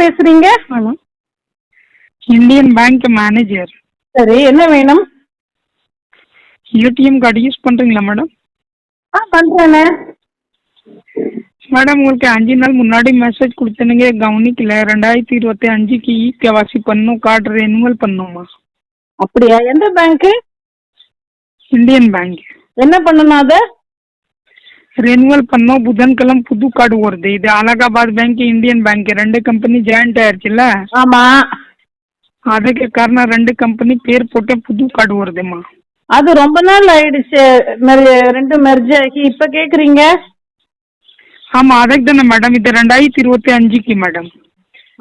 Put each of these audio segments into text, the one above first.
பேசுறீங்க? Hello Indian bank manager சரி என்ன வேணும்? ஏடிஎம் கார்டு யூஸ் பண்ணுறீங்களா மேடம்? ஆ பண்றேனே. மேடம் உங்களுக்கு அஞ்சு நாள் முன்னாடி மெசேஜ் கொடுத்தனுங்க. கவனிக்கல. ரெண்டாயிரத்தி இருபத்தி அஞ்சுக்கு இ கேவாசி பண்ணும். கார்டு ரெனுவல் பண்ணுமா? அப்படியா? எந்த பேங்க் இந்தியன் பேங்க் என்ன பண்ணணும் அதை? ரெனுவல் பண்ணோம். புதன்கிழமை புது கார்டு வருது. இது அலகாபாத் பேங்க் இந்தியன் பேங்க். ரெண்டு கம்பெனி ஜாயிண்ட் ஆயிடுச்சுல்ல ஆமா. அதுக்கு காரணம் ரெண்டு கம்பெனி பேர் போட்டு புது கார்டு வருதுமா அது ரொம்ப நாள் ஆயிடுச்சு. ரெண்டு மெர்ஜ் ஆகி. இப்ப கேக்குறீங்க? ஆமாம் அதுக்கு தானே மேடம் இது ரெண்டாயிரத்தி இருபத்தி அஞ்சுக்கு மேடம்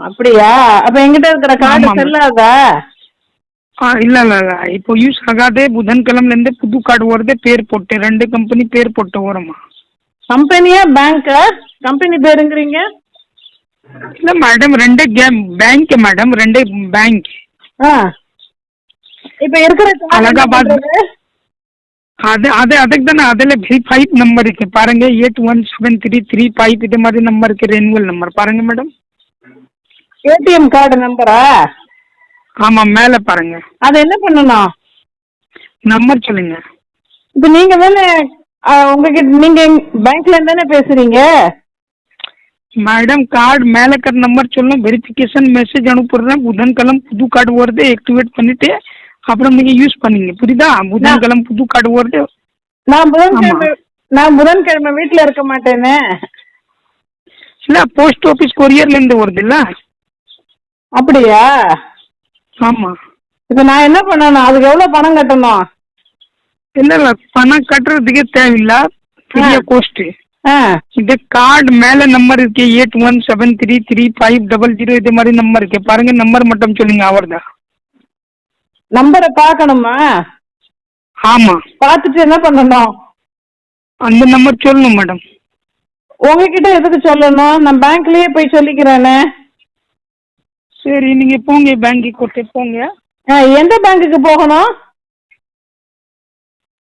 அப்படியா? அப்ப எங்கிட்ட இருக்கிற கார்டு. செல்லாதா ஆ இல்லை இல்லை இல்லை. இப்போ யூஸ் ஆகாதே. புதன்கிழமைலேருந்து புது கார்டு வருது. பேர் போட்டு ரெண்டு கம்பெனி பேர் போட்டு வருமா கம்பெனியா பேங்கா கம்பெனி பேருங்கிறீங்க? இல்லை மேடம் ரெண்டு கேம் பேங்க் மேடம் ரெண்டு பேங்க் ஆ. இப்ப இருக்கிற அலகாபாத்? அது அது அதுக்கு தானே அதில் ஃபைவ் நம்பர் இருக்கு. பாருங்க eight one seven three three five இது மாதிரி நம்பர் இருக்கு. ரெனுவல் நம்பர் பாருங்க மேடம் ஏடிஎம் கார்டு நம்பரா ஆமாம் மேலே பாருங்க. அது என்ன பண்ணணும்? நம்பர் சொல்லுங்க. இப்ப நீங்க தானே ஆ, உங்ககிட்ட நீங்க பேங்க்ல இருந்து தானே பேசுறீங்க? மேடம் கார்டு மேலே இருக்கிற நம்பர் சொல்லும் வெரிஃபிகேஷன் மெசேஜ் அனுப்புறேன். புதன்கிழமை புது கார்டு வருது. ஆக்டிவேட் பண்ணிட்டு அப்புறம் நீங்க யூஸ் பண்ணீங்க. புரியுதா? புதன்கிழமை புது கார்டு வருது. நான் புதன்கிழமை. நான் புதன்கிழமை வீட்ல இருக்க மாட்டேனே. இல்ல போஸ்ட் ஆஃபீஸ் கொரியர்ல இருந்து வருது இல்ல? அப்படியா? ஆமா. இப்ப நான் என்ன பண்ணணும்? அதுக்கு எவ்வளவு பணம் கட்டணும்? பணம் கட்டுறதுக்கே தேவையில்ல? பெரிய ஆ. கோஸ்ட் ஆ. இது கார்டு மேல நம்பர் இருக்கு eight one seven three three five double zero இது மாதிரி நம்பர் இருக்கு. பாருங்க நம்பர் மட்டும் சொல்லுங்க அவர்தான். நம்பரை பார்க்கணுமா? ஆமா. பார்த்துட்டு என்ன பண்ணணும்? அந்த நம்பர் சொல்லணும் மேடம் உங்ககிட்ட எதுக்கு சொல்லணும்? நான் பேங்க்லயே போய் சொல்லிக்கிறேனே. சரி நீங்க போங்க பேங்க்கு கொண்டு போங்க. எந்த பேங்க்குக்கு போகணும்?